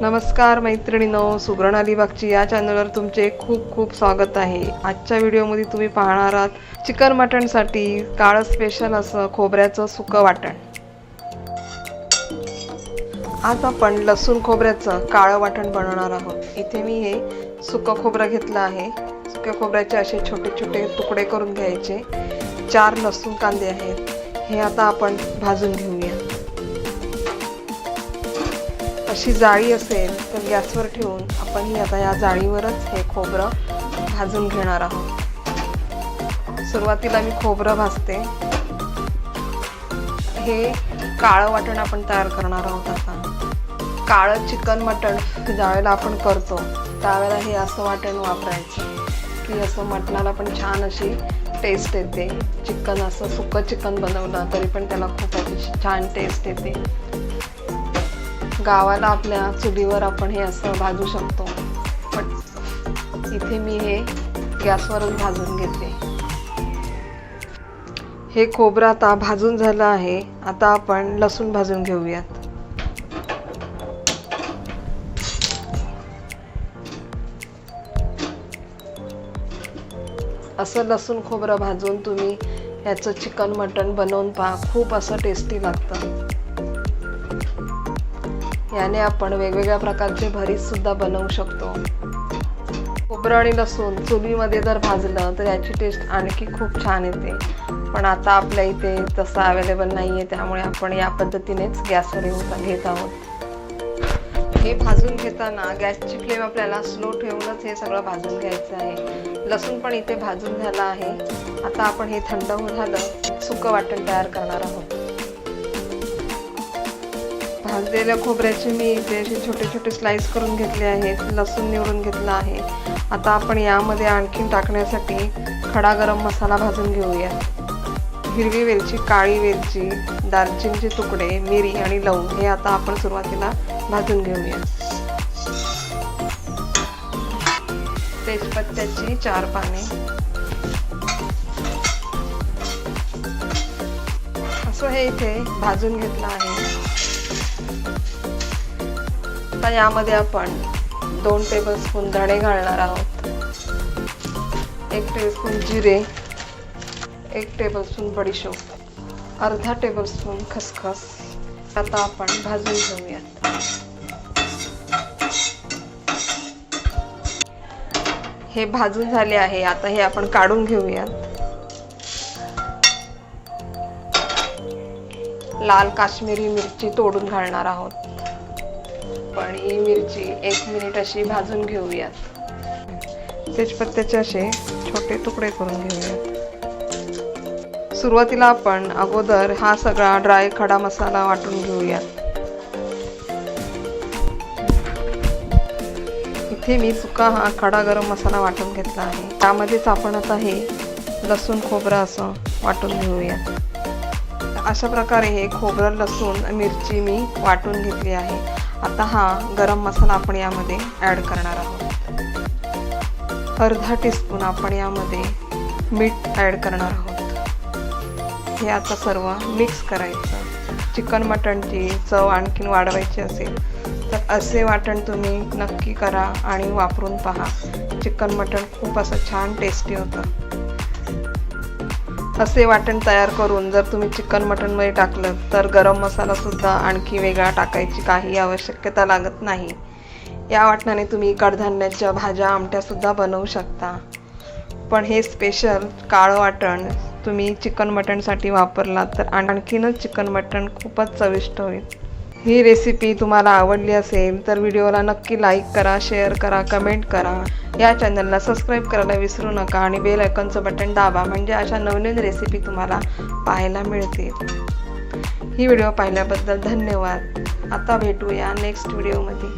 नमस्कार मैत्रिणीनो सुगरण अलिबागची या चॅनलवर तुमचे खूप खूप स्वागत आहे. आजच्या व्हिडिओमध्ये तुम्ही पाहणार आहात चिकन मटणसाठी काळं स्पेशल असं खोबऱ्याचं सुकं वाटण. आज आपण लसूण खोबऱ्याचं काळं वाटण बनवणार आहोत. इथे मी हे सुकं खोबरं घेतलं आहे. सुक्या खोबऱ्याचे असे छोटे छोटे तुकडे करून घ्यायचे. चार लसूण कांदे आहेत. हे आता आपण भाजून घेऊ अशी जाळी असेल तर गॅसवर ठेवून आपण ही आता या जाळीवरच हे खोबरं भाजून घेणार आहोत. सुरुवातीला मी खोबरं भाजते. हे काळं वाटण आपण तयार करणार आहोत आता. काळं चिकन मटण ज्यावेळेला आपण करतो त्यावेळेला हे असं वाटण वापरायचं की असं मटणाला पण छान अशी टेस्ट येते. चिकन असं सुकं चिकन बनवलं तरी पण त्याला खूप अशी छान टेस्ट येते. गावाला आपल्या चुलीवर आपण हे असं भाजू शकतो. पण इथे मी हे गॅसवरच भाजून घेते. हे खोबरं आता भाजून झालं आहे. आता आपण लसूण भाजून घेऊयात. असं लसूण खोबरं भाजून तुम्ही ह्याचं चिकन मटण बनवून पहा. खूप असं टेस्टी लागतं. याने आपण वेगवेगळ्या प्रकारचे भरीत सुद्धा बनवू शकतो. खोबरं आणि लसूण चुलीमध्ये जर भाजलं तर याची टेस्ट आणखी खूप छान येते. पण आता आपल्या इथे तसं अवेलेबल नाही आहे त्यामुळे आपण या पद्धतीनेच गॅसवर येऊन घेत आहोत. हे भाजून घेताना गॅसची फ्लेम आपल्याला स्लो ठेवूनच हे सगळं भाजून घ्यायचं आहे. लसूण पण इथे भाजून झालं आहे. आता आपण हे थंड होऊन झालं सुकं वाटण तयार करणार आहोत. भाजलेल्या खोबऱ्याचे मी इथे असे छोटे छोटे स्लाइस करून घेतले आहेत लसूण निवडून घेतला आहे. आता आपण यामध्ये आणखीन टाकण्यासाठी खडा गरम मसाला भाजून घेऊया. हिरवी वेलची काळी वेलची दालचिनीचे तुकडे मिरी आणि लवंग हे आता आपण सुरुवातीला भाजून घेऊया. तेजपत्त्याची चार पाने. असं हे इथे भाजून घेतलं आहे. आता यामध्ये आपण दोन टेबलस्पून धणे घालणार आहोत. एक टेबलस्पून जिरे एक टेबलस्पून बडीशोप अर्धा टेबलस्पून खसखस. आता आपण भाजून घेऊयात. हे भाजून झाले आहे. आता हे आपण काढून घेऊयात. लाल काश्मीरी मिरची तोडून घालणार आहोत. आणि ही मिरची एक मिनिट अशी भाजून घेऊयात. तेजपत्त्याचे असे छोटे तुकडे करून घेऊयात. सुरुवातीला आपण अगोदर हा सगळा ड्राय खडा मसाला वाटून घेऊयात. इथे मी सुका हा खडा गरम मसाला वाटून घेतला आहे. त्यामध्येच आपण आता हे लसूण खोबरं असं वाटून घेऊयात. अशा प्रकारे हे खोबरं लसूण मिरची मी वाटून घेतली आहे. आता हा गरम मसाला आपण यामध्ये ॲड करणार आहोत. अर्धा टीस्पून आपण यामध्ये मीठ ॲड करणार आहोत. हे आता सर्व मिक्स करायचं. चिकन मटणची चव आणखीन वाढवायची असेल तर असे वाटण तुम्ही नक्की करा आणि वापरून पहा. चिकन मटण खूप असं छान टेस्टी होतं. असे वाटण तयार करून जर तुम्ही चिकन मटणमध्ये टाकलं तर गरम मसालासुद्धा आणखी वेगळा टाकायची काही आवश्यकता लागत नाही. या वाटणाने तुम्ही कडधान्याच्या भाज्या आमट्यासुद्धा बनवू शकता. पण हे स्पेशल काळं वाटण तुम्ही चिकन मटणसाठी वापरलात तर आणखीनच चिकन मटण खूपच चविष्ट होईल. ही रेसिपी तुम्हाला आवडली असेल तर व्हिडिओला नक्की लाईक करा शेअर करा कमेंट करा. या चॅनलला सबस्क्राईब करायला विसरू नका आणि बेल आयकॉनचं बटन दाबा म्हणजे अशा नवनवीन रेसिपी तुम्हाला पाहायला मिळतील. ही व्हिडिओ पाहिल्याबद्दल धन्यवाद. आता भेटूया नेक्स्ट व्हिडिओमध्ये